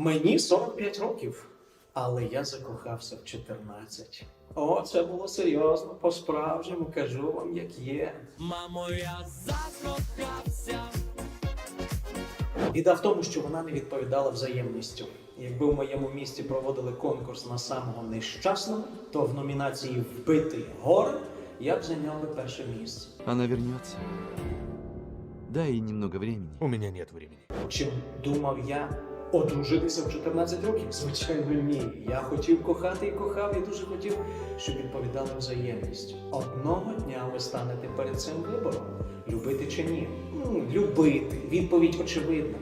Мені 45 років, але я закохався в 14. О, це було серйозно, по-справжньому кажу вам, як є. Мамо, я закохався. Біда в тому, що вона не відповідала взаємністю. Якби в моєму місті проводили конкурс на самого нещасного, то в номінації Вбитий горе я б зайняв би перше місце. Она вернется. Дай ей немного времени. У меня нет времени. Чим думав я одружитися в 14 років? Звичайно, ні. Я хотів кохати і кохав, і дуже хотів, щоб відповідали взаємність. Одного дня ви станете перед цим вибором: любити чи ні? Ну, любити. Відповідь очевидна.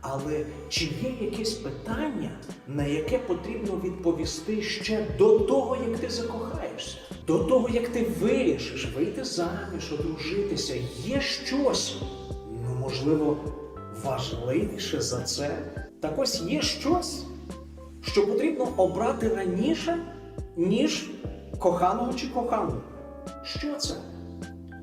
Але чи є якесь питання, на яке потрібно відповісти ще до того, як ти закохаєшся? До того, як ти вирішиш вийти заміж, одружитися, є щось, ну можливо, важливіше за це? Так ось є щось, що потрібно обрати раніше, ніж коханого чи кохану. Що це?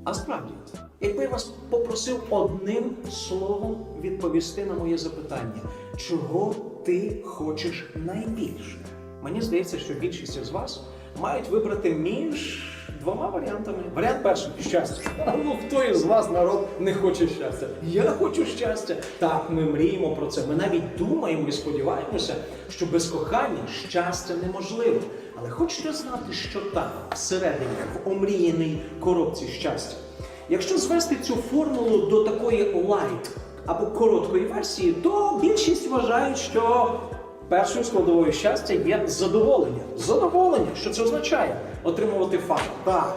А справді, якби я вас попросив одним словом відповісти на моє запитання, чого ти хочеш найбільше? Мені здається, що більшість із вас мають вибрати між двома варіантами. Варіант перший щастя. Ну хто із вас народ не хоче щастя? Я хочу щастя. Так, ми мріємо про це. Ми навіть думаємо і сподіваємося, що без кохання щастя неможливо. Але хочете знати, що там всередині, в омріяній коробці щастя? Якщо звести цю формулу до такої лайт або короткої версії, то більшість вважають, що першою складовою щастя є задоволення. Задоволення, що це означає? Отримувати факт. Так.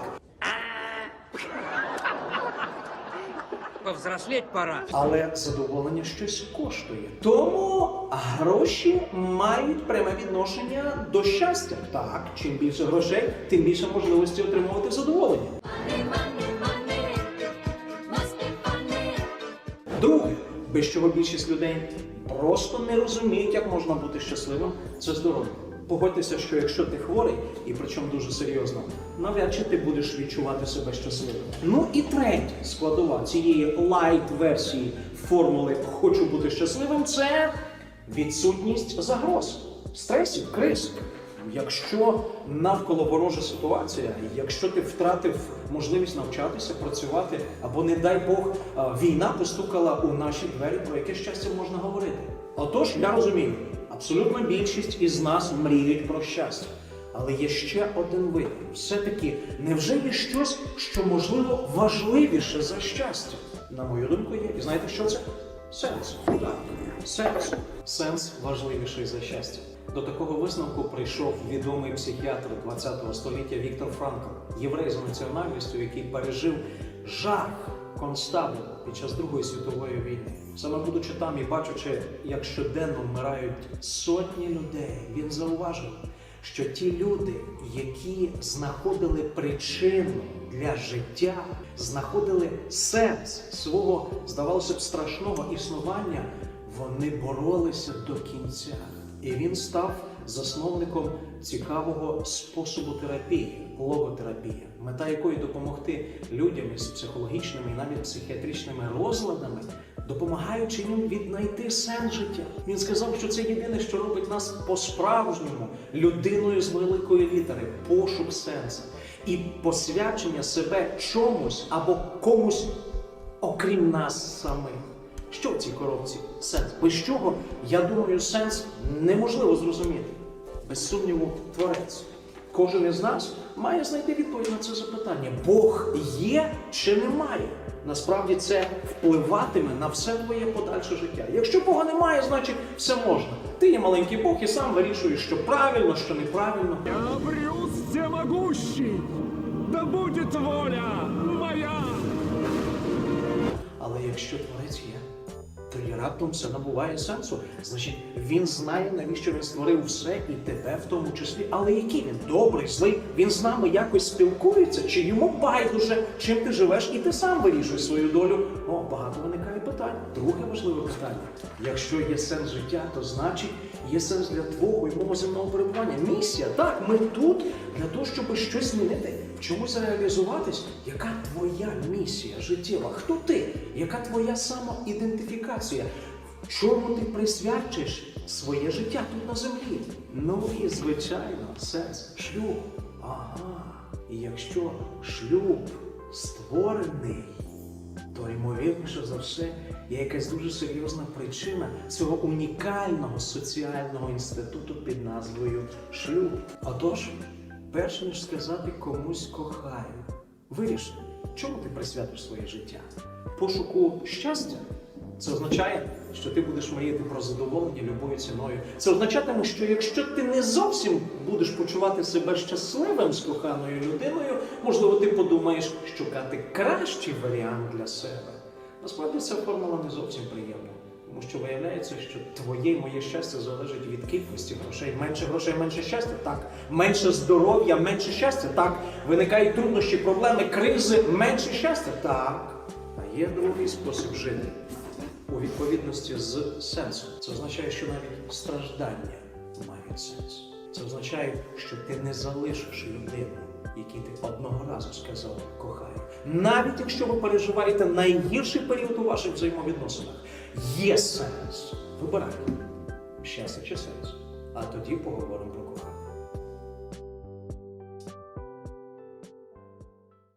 Повзрослеть пора. Але задоволення щось коштує. Тому гроші мають пряме відношення до щастя. Так, чим більше грошей, тим більше можливості отримувати задоволення. Money, money, money, must be funny. Друге, без чого більшість людей просто не розуміють, як можна бути щасливим, це здоров'я. Погодьтеся, що якщо ти хворий, і причому дуже серйозно, навряд чи ти будеш відчувати себе щасливим. Ну і третя складова цієї лайт-версії формули Хочу бути щасливим це відсутність загроз, стресів, криз. Якщо навколо ворожа ситуація, якщо ти втратив можливість навчатися, працювати, або, не дай Бог, війна постукала у наші двері, про яке щастя можна говорити. Отож, я розумію, абсолютна більшість із нас мріють про щастя. Але є ще один вибір. Все-таки невже є щось, що можливо важливіше за щастя? На мою думку, є. І знаєте, що це? Сенс. Так, сенс. Сенс важливіший за щастя. До такого висновку прийшов відомий психіатр ХХ століття Віктор Франкл, єврей за національністю, який пережив жах концтабору під час Другої світової війни. Саме будучи там і бачачи, як щоденно вмирають сотні людей, він зауважив, що ті люди, які знаходили причину для життя, знаходили сенс свого, здавалося б, страшного існування, вони боролися до кінця. І він став засновником цікавого способу терапії логотерапія, мета якої допомогти людям із психологічними і навіть психіатричними розладами, допомагаючи їм віднайти сенс життя. Він сказав, що це єдине, що робить нас по-справжньому людиною з великої літери, пошук сенсу і посвячення себе чомусь або комусь, окрім нас самих. Що в цій коробці сенс? Без чого, я думаю, сенс неможливо зрозуміти. Без сумніву, творець. Кожен із нас має знайти відповідь на це запитання: Бог є чи немає? Насправді це впливатиме на все твоє подальше життя. Якщо Бога немає, значить все можна. Ти є маленький Бог і сам вирішуєш, що правильно, що неправильно. Я Брюс Всемогущий! Да будет воля раптом все набуває сенсу. Значить, він знає, навіщо він створив все і тебе в тому числі. Але який він добрий, злий, він з нами якось спілкується, чи йому байдуже, чим ти живеш, і ти сам вирішуєш свою долю. О, багато виникає питань. Друге важливе питання: якщо є сенс життя, то значить є сенс для твого і мого земного перебування. Місія, так, ми тут для того, щоб щось змінити, чомусь реалізуватись. Яка твоя місія життєва? Хто ти? Яка твоя самоідентифікація? Чому ти присвячиш своє життя тут на землі. Ну звичайно, сенс шлюб. Ага. І якщо шлюб створений, то ймовірніше за все є якась дуже серйозна причина цього унікального соціального інституту під назвою шлюб. Отож, перш ніж сказати комусь кохаю, виріши, чому ти присвятиш своє життя? Пошуку щастя? Це означає, що ти будеш мріяти про задоволення любою ціною. Це означатиме, що якщо ти не зовсім будеш почувати себе щасливим з коханою людиною, можливо, ти подумаєш шукати кращий варіант для себе. Насправді ця формула не зовсім приємна. Тому що виявляється, що твоє і моє щастя залежить від кількості грошей. Менше грошей, менше щастя, так. Менше здоров'я, менше щастя, так. Виникають труднощі, проблеми, кризи, менше щастя, так. А є другий спосіб жити у відповідності з сенсом. Це означає, що навіть страждання мають сенс. Це означає, що ти не залишиш людину, якій ти одного разу сказав кохаю. Навіть якщо ви переживаєте найгірший період у ваших взаємовідносинах, є сенс. Вибирай щастя чи сенс. А тоді поговоримо про кохання.